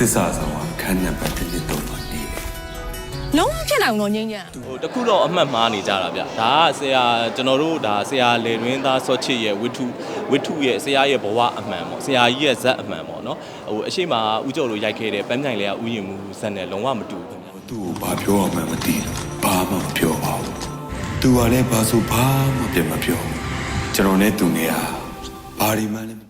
တစ္ဆာဆောင်ကခန်းနံပါတ်1တော့မှနေတယ်လုံးဝဖြစ်နိုင်ဘူးတော့ငိမ့်ညံဟိုတခုတော့အမှတ်မှားနေကြတာဗျဒါကဆရာကျွန်တော်တို့ဒါဆရာလေတွင်သားစောချစ်ရဲ့ဝိထုဝိထုရဲ့ဆရာရဲ့ဘဝအမှန်ပေါ့ဆရာကြီးရဲ့ဇက်အမှန်ပေါ့နော်ဟိုအရှိမဦးကျော်လိုရိုက်ခဲ့တဲ့ပန်းမြိုင်လေးကဥယျာဉ်မှုဇက်နဲ့လုံးဝမတူဘူးခင်ဗျသူ့ကိုဘာပြောအောင်မှမသိလို့ဘာမှမပြောပါဘူးသူကလည်းဘာဆိုဘာမှပြန်မပြောဘူးကျွန်တော်နဲ့သူနေရဘာဒီမှလည်း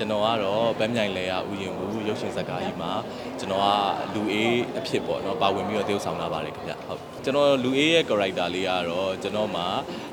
ကျွန်တော်ကတော့ပန်းမြိုင်လေးကဥယျာဉ်မှုရုပ်ရှင်ဇာတ်ကားကြီးမှာကျွန်တော်ကလူအေးအဖြစ်ပေါ့နော်ပါဝင်ပြီးတော့တရုပ်ဆောင်လာပါတယ်ခင်ဗျဟုတ်ကျွန်တော်လူအေးရဲ့ character လေးကတော့ကျွန်တော်မှာ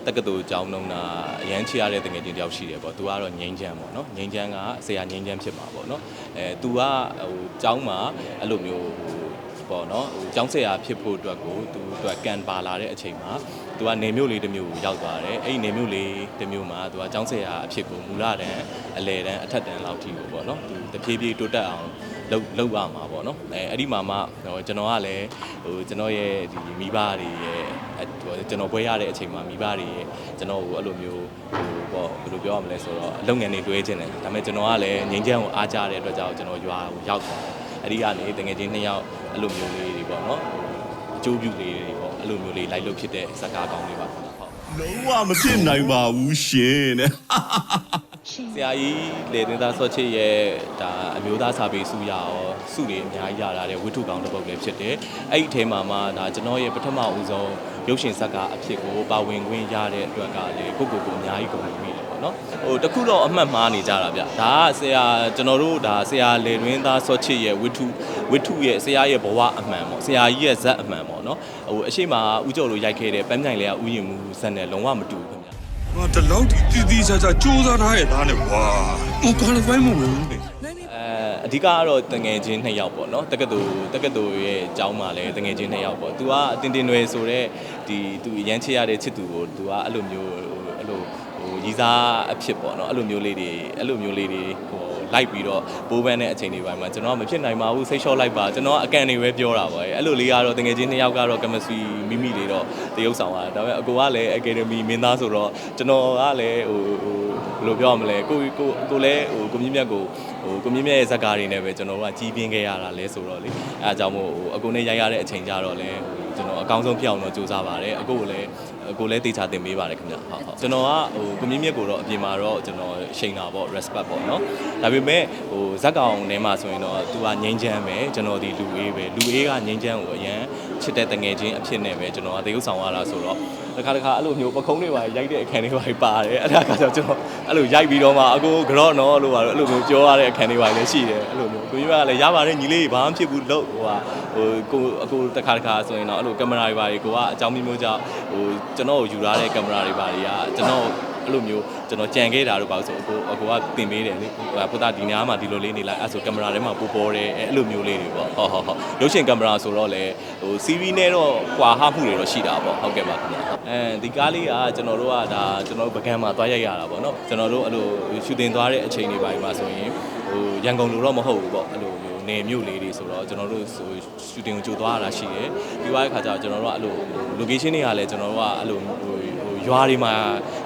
တက္ကသိုလ်ကျောင်းနှုံးတာအရန်ချရတဲ့တငယ်ချင်းတယောက်ရှိတယ်ပေါ့သူကတော့ငိမ့်ချမ်းပေါ့နော်ငိမ့်ချမ်းကဆရာငိမ့်ချမ်းဖြစ်မှာပေါ့နော်အဲသူကဟိုကျောင်းမှာအဲ့လိုမျိုးဟို ပေါ့နော်ဟိုကျောင်းဆရာဖြစ်ဖို့အတွက်ကိုသူအတွက်ကန်ပါလာတဲ့အချိန်မှာသူကနေမျိုးလေးတစ်မျိုးကိုရောက်သွားတယ်အဲ့ဒီနေမျိုးလေးတစ်မျိုးမှာသူကကျောင်းဆရာအဖြစ်ကိုမူလတန်းအလယ်တန်းအထက်တန်းလောက်ထိကိုပေါ့နော်သူတဖြည်းဖြည်းတိုးတက်အောင်လုပ်လုပ်ရမှာပေါ့နော်အဲအဲ့ဒီမှာမှဟိုကျွန်တော်ကလည်းဟိုကျွန်တော်ရဲ့ဒီမိဘတွေရဲ့အဲ့ဟိုကျွန်တော်ပွဲရတဲ့အချိန်မှာမိဘတွေရဲ့ကျွန်တော်ကိုအဲ့လိုမျိုးဟိုပေါ့ဘယ်လိုပြောရမလဲဆိုတော့အလုပ်ငန်းတွေတွဲခြင်းတယ်ဒါပေမဲ့ကျွန်တော်ကလည်းငိမ့်ချမ်းကိုအားကြတဲ့အတွက်ကြောင့်ကျွန်တော်ရွာကိုရောက်သွားတယ် အဲ့ဒီကနေတကယ်ချင်းနှစ်ယောက်အဲ့လိုမျိုးလေးတွေပေါ့နော်အကျိုးပြုလေးတွေပေါ့အဲ့လိုမျိုးလေးလိုက်လို့ဖြစ်တဲ့ဇာတ်ကားကောင်းလေးပါဟုတ်လုံးဝမဖြစ်နိုင်ပါဘူးရှင်တဲ့ဆရာကြီးလေသင်သားစောချစ်ရဲ့ဒါအမျိုးသားစာပေစုရရောစုတွေအများကြီးရတာတဲ့ဝိထုကောင်တစ်ပုဒ်လည်းဖြစ်တယ်။အဲ့ဒီအထဲမှာမှဒါကျွန်တော်ရဲ့ပထမဦးဆုံးရုပ်ရှင်ဇာတ်ကားအဖြစ်ကိုပါဝင်ခွင့်ရတဲ့အတွက်ကလေကိုကိုကိုအများကြီးကုန်ပြီလေ ပေါ့နော်။ဟိုတခုတော့အမှတ်မှားနေကြတာဗျ။ဒါကဆရာကျွန်တော်တို့ဒါဆရာလေတွင်သားစောချစ်ရဲ့ဝိထုဝိထုရဲ့ဆရာရဲ့ဘဝအမှန်ပေါ့ဆရာကြီးရဲ့ဇက်အမှန်ပေါ့နော်။ဟိုအရှိမဦးကျော်လိုရိုက်ခဲ့တဲ့ပန်းမြိုင်လေးကဥယျာဉ်မှုဇက်နဲ့လုံးဝမတူဘူးခင်ဗျ။ ငါတလောက်တီးတီးချာချာစူးစမ်းထားရဲ့သားနဲ့ကွာဟိုကာလဖိုင်းမဝင်ဘူးလေ အဲအဓိကကတော့တငယ်ချင်းနှစ်ယောက်ပေါ့နော်တက္ကသိုလ်တက္ကသိုလ်ရဲ့အကြောင်းမှာလည်းတငယ်ချင်းနှစ်ယောက်ပေါ့။ तू ကအတင်တင်နွယ်ဆိုတော့ဒီ तू ရမ်းချရတဲ့ချစ်သူကို तू ကအဲ့လိုမျိုးဟိုအဲ့လို ဟိုရီစားအဖြစ်ပေါ့နော်အဲ့လိုမျိုးလေးတွေအဲ့လိုမျိုးလေးတွေဟိုလိုက်ပြီးတော့ပိုးပန်းတဲ့အချိန်တွေပိုင်းမှာကျွန်တော်ကမဖြစ်နိုင်ပါဘူးစိတ်လျှော့လိုက်ပါကျွန်တော်ကအကန်တွေပဲပြောတာပေါ့အဲ့လိုလေးကတော့တငယ်ချင်းနှစ်ယောက်ကတော့ chemistry မိမိတွေတော့တရုပ်ဆောင်တာဒါပေမဲ့အကိုကလည်း academy မင်းသားဆိုတော့ကျွန်တော်ကလည်းဟိုဟိုဘယ်လိုပြောရမလဲကိုကိုကိုလည်းဟိုကိုမြင့်မြတ်ကိုဟိုကိုမြင့်မြတ်ရဲ့ဇာတ်ကားတွေနဲ့ပဲကျွန်တော်တို့ကကြီးပြင်းခဲ့ရတာလဲဆိုတော့လေအဲအကြောင်းမို့ဟိုအကိုနဲ့ရိုက်ရတဲ့အချိန်ကြတော့လဲဟို ကျွန်တော်အကောင်းဆုံးဖြစ်အောင်တော့စူးစမ်းပါတယ်အကိုကိုလည်းအကိုလည်းတေချာတင်ပေးပါတယ်ခင်ဗျဟုတ်ဟုတ်ကျွန်တော်ကဟိုကိုမြင့်မြတ်ကိုတော့အပြင်မှာတော့ကျွန်တော်ရှိန်တာပေါ့ respect ပေါ့နော်ဒါပေမဲ့ဟိုဇက်ကောင်ထဲမှာဆိုရင်တော့သူကငိမ့်ချမ်းပဲကျွန်တော်ဒီလူအေးပဲလူအေးကငိမ့်ချမ်းကိုအရန် ချစ်တဲ့တငယ်ချင်းအဖြစ်နဲ့ပဲကျွန်တော်ကတရုပ်ဆောင်ရတာဆိုတော့တခါတခါအဲ့လိုမျိုးပခုံးတွေပါရိုက်တဲ့အခန်းတွေပါပါတယ်အဲ့ဒါကကြောင့်ကျွန်တော်အဲ့လိုရိုက်ပြီးတော့မှအကိုကြော့နော်လို့ပါတော့အဲ့လိုမျိုးပြောရတဲ့အခန်းတွေပါလည်းရှိတယ်အဲ့လိုမျိုးကိုကြီးကလည်းရပါတယ်ညီလေးဘာမှဖြစ်ဘူးလို့ဟိုဟာဟိုကိုအကိုတခါတခါဆိုရင်တော့အဲ့လိုကင်မရာတွေပါတွေကိုကအကြောင်းမျိုးမျိုးကြောင့်ဟိုကျွန်တော်ကိုယူထားတဲ့ကင်မရာတွေပါတွေကကျွန်တော် အဲ့လိုမျိုးကျွန်တော်ကြံခဲ့တာတော့ပါဆိုအကိုအကိုကတင်ပေးတယ်လေဟိုပုဒ်ဒီနားမှာဒီလိုလေးနေလိုက်အဲ့ဆိုကင်မရာထဲမှာပို့ပေါ်တယ်အဲ့လိုမျိုးလေးတွေပေါ့ဟုတ်ဟုတ်ဟုတ်ရုပ်ရှင်ကင်မရာဆိုတော့လေဟို CV နဲ့တော့ကွာဟမှုတွေတော့ရှိတာပေါ့ဟုတ်ကဲ့ပါခင်ဗျအဲဒီကားလေးကကျွန်တော်တို့ကဒါကျွန်တော်တို့ပကံမှာသွားရိုက်ရတာပေါ့နော်ကျွန်တော်တို့အဲ့လိုရှူတင်သွားတဲ့အချိန်တွေပါပါဆိုရင်ဟိုရန်ကုန်လိုတော့မဟုတ်ဘူးပေါ့အဲ့လိုမျိုးနေမြို့လေးတွေဆိုတော့ကျွန်တော်တို့ဆိုရှူတင်ကိုကြိုသွားရတာရှိတယ်ပြီးသွားတဲ့ခါကျတော့ကျွန်တော်တို့ကအဲ့လို location တွေကလည်းကျွန်တော်တို့ကအဲ့လိုဟိုဟို ရွာတွေမှာ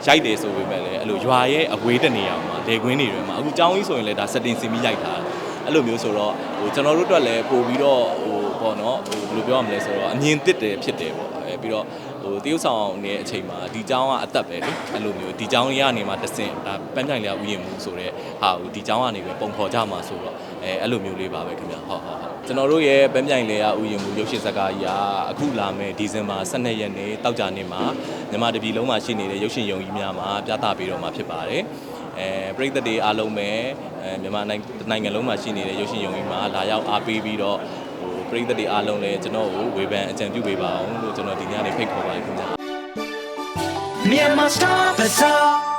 ရိုက်တယ်ဆိုပေမဲ့လည်းအဲ့လိုရွာရဲ့အဝေးတဲ့နေရာမှာလေကွင်းတွေတွေမှာအခုကျောင်းကြီးဆိုရင်လည်းဒါ setting စင်ပြီးရိုက်ထားတယ်အဲ့လိုမျိုးဆိုတော့ဟိုကျွန်တော်တို့အတွက်လည်းပို့ပြီးတော့ဟိုပေါ့နော်ဟိုဘယ်လိုပြောရမလဲဆိုတော့အမြင်တစ်တယ်ဖြစ်တယ်ပေါ့အဲပြီးတော့ ဟိုတရုတ်ဆောင်နေတဲ့အချိန်မှာဒီကျောင်းကအသက်ပဲလေအဲ့လိုမျိုးဒီကျောင်းရနေမှာတဆင့်ဒါပန်းပြိုင်လျာဥယျာဉ်မှုဆိုတော့ဟာဟိုဒီကျောင်းကနေပဲပုံဖော်ကြမှာဆိုတော့အဲအဲ့လိုမျိုးလေးပါပဲခင်ဗျဟုတ်ဟုတ်ဟုတ်ကျွန်တော်တို့ရဲ့ပန်းပြိုင်လျာဥယျာဉ်မှုရုပ်ရှင်ဇာတ်ကားကြီးကအခုလာမယ့်ဒီဇင်ဘာ12ရက်နေ့တောက်ကြနေ့မှာမြန်မာတပြည်လုံးမှာရှိနေတဲ့ရုပ်ရှင်ယုံကြီးများမှာပြသပေးတော့မှာဖြစ်ပါတယ်အဲပရိသတ်တွေအားလုံးပဲအဲမြန်မာနိုင်ငံနိုင်ငံလုံးမှာရှိနေတဲ့ရုပ်ရှင်ယုံကြီးမှာလာရောက်အားပေးပြီးတော့ ဟိုပရိသတ်တွေအားလုံးလည်းကျွန်တော်ကိုဝေဖန်အကြံပြုပေးပါအောင်လို့ကျွန်တော်ဒီညနေဖိတ်ခေါ်ပါတယ်ခင်ဗျာ Myanmar Star Bazaar